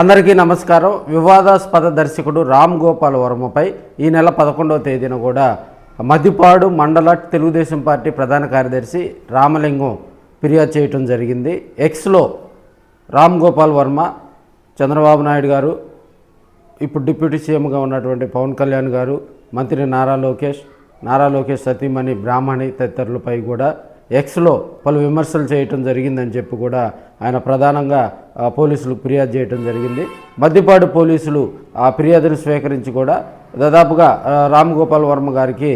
అందరికీ నమస్కారం. వివాదాస్పద దర్శకుడు రామ్ గోపాల్ వర్మపై ఈ నెల పదకొండవ తేదీన కూడా మద్దిపాడు మండల తెలుగుదేశం పార్టీ ప్రధాన కార్యదర్శి రామలింగం ఫిర్యాదు చేయటం జరిగింది. ఎక్స్లో రామ్ గోపాల్ వర్మ చంద్రబాబు నాయుడు గారు ఇప్పుడు డిప్యూటీ సీఎంగా ఉన్నటువంటి పవన్ కళ్యాణ్ గారు మంత్రి నారా లోకేష్ నారా లోకేష్ సతీమణి బ్రాహ్మణి తదితరులపై కూడా ఎక్స్లో పలు విమర్శలు చేయటం జరిగిందని చెప్పి కూడా ఆయన ప్రధానంగా పోలీసులు ఫిర్యాదు చేయటం జరిగింది. మద్దిపాడు పోలీసులు ఆ ఫిర్యాదును స్వీకరించి కూడా దాదాపుగా రామ్ గోపాల్ వర్మ గారికి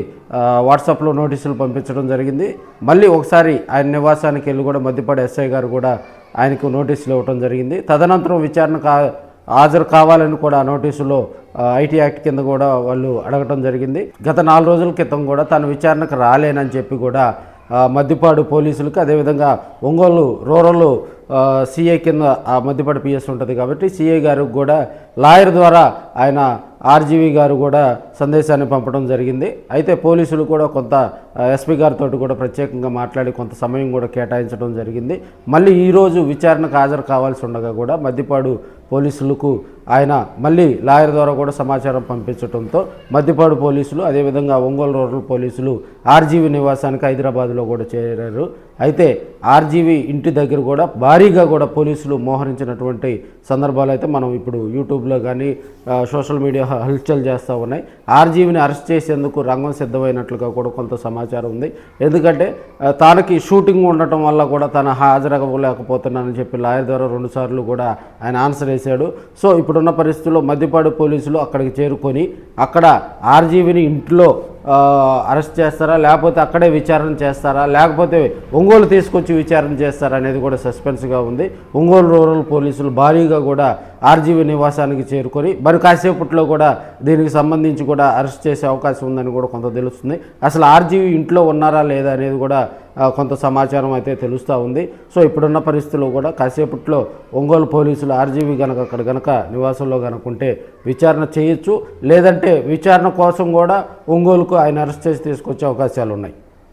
వాట్సాప్లో నోటీసులు పంపించడం జరిగింది. మళ్ళీ ఒకసారి ఆయన నివాసానికి వెళ్ళి కూడా మద్దిపాడు ఎస్ఐ గారు కూడా ఆయనకు నోటీసులు ఇవ్వటం జరిగింది. తదనంతరం విచారణ కా హాజరు కావాలని కూడా నోటీసులో ఐటీ యాక్ట్ కింద కూడా వాళ్ళు అడగటం జరిగింది. గత నాలుగు రోజుల క్రితం కూడా తను విచారణకు రాలేనని చెప్పి కూడా మద్దిపాడు పోలీసులకు అదేవిధంగా ఒంగోలు రూరల్ సిఐ కింద ఆ మద్దిపాడు పిఎస్ ఉంటుంది కాబట్టి సిఐ గారికి కూడా లాయర్ ద్వారా ఆయన ఆర్జీవి గారు కూడా సందేశాన్ని పంపడం జరిగింది. అయితే పోలీసులు కూడా కొంత ఎస్పీ గారితో కూడా ప్రత్యేకంగా మాట్లాడి కొంత సమయం కూడా కేటాయించడం జరిగింది. మళ్ళీ ఈరోజు విచారణకు హాజరు కావాల్సి ఉండగా కూడా మద్దిపాడు పోలీసులకు ఆయన మళ్ళీ లాయర్ ద్వారా కూడా సమాచారం పంపించడంతో మద్దిపాడు పోలీసులు అదేవిధంగా ఒంగోలు రూరల్ పోలీసులు ఆర్జీవి నివాసానికి హైదరాబాద్లో కూడా చేరారు. అయితే ఆర్జీవి ఇంటి దగ్గర కూడా భారీగా కూడా పోలీసులు మోహరించినటువంటి సందర్భాలు అయితే మనం ఇప్పుడు యూట్యూబ్లో కానీ సోషల్ మీడియా హల్చల్ చేస్తూ ఉన్నాయి. ఆర్జీవిని అరెస్ట్ చేసేందుకు రంగం సిద్ధమైనట్లుగా కూడా కొంత సమాచారం ఉంది. ఎందుకంటే తనకి షూటింగ్ ఉండటం వల్ల కూడా తను హాజరవ్వలేకపోతున్నానని చెప్పి లాయర్ ద్వారా రెండుసార్లు కూడా ఆయన ఆన్సర్ వేశాడు. సో ఇప్పుడున్న పరిస్థితుల్లో మధ్యపాడు పోలీసులు అక్కడికి చేరుకొని అక్కడ ఆర్జీవిని ఇంట్లో అరెస్ట్ చేస్తారా? లేకపోతే అక్కడే విచారణ చేస్తారా? లేకపోతే ఒంగోలు తీసుకొచ్చి విచారణ చేస్తారా అనేది కూడా సస్పెన్స్గా ఉంది. ఒంగోలు రూరల్ పోలీసులు భారీగా కూడా ఆర్జీవీ నివాసానికి చేరుకొని మరి కాసేపట్లో కూడా దీనికి సంబంధించి కూడా అరెస్ట్ చేసే అవకాశం ఉందని కూడా కొంత తెలుస్తుంది. అసలు ఆర్జీవీ ఇంట్లో ఉన్నారా లేదా అనేది కూడా కొంత సమాచారం అయితే తెలుస్తూ ఉంది. సో ఇప్పుడున్న పరిస్థితుల్లో కూడా కాసేపట్లో ఒంగోలు పోలీసులు ఆర్జీవీ గనక అక్కడ గనక నివాసంలో గనక ఉంటే విచారణ చేయొచ్చు. లేదంటే విచారణ కోసం కూడా ఒంగోలుకు ఆయన అరెస్ట్ చేసి తీసుకొచ్చే అవకాశాలు ఉన్నాయి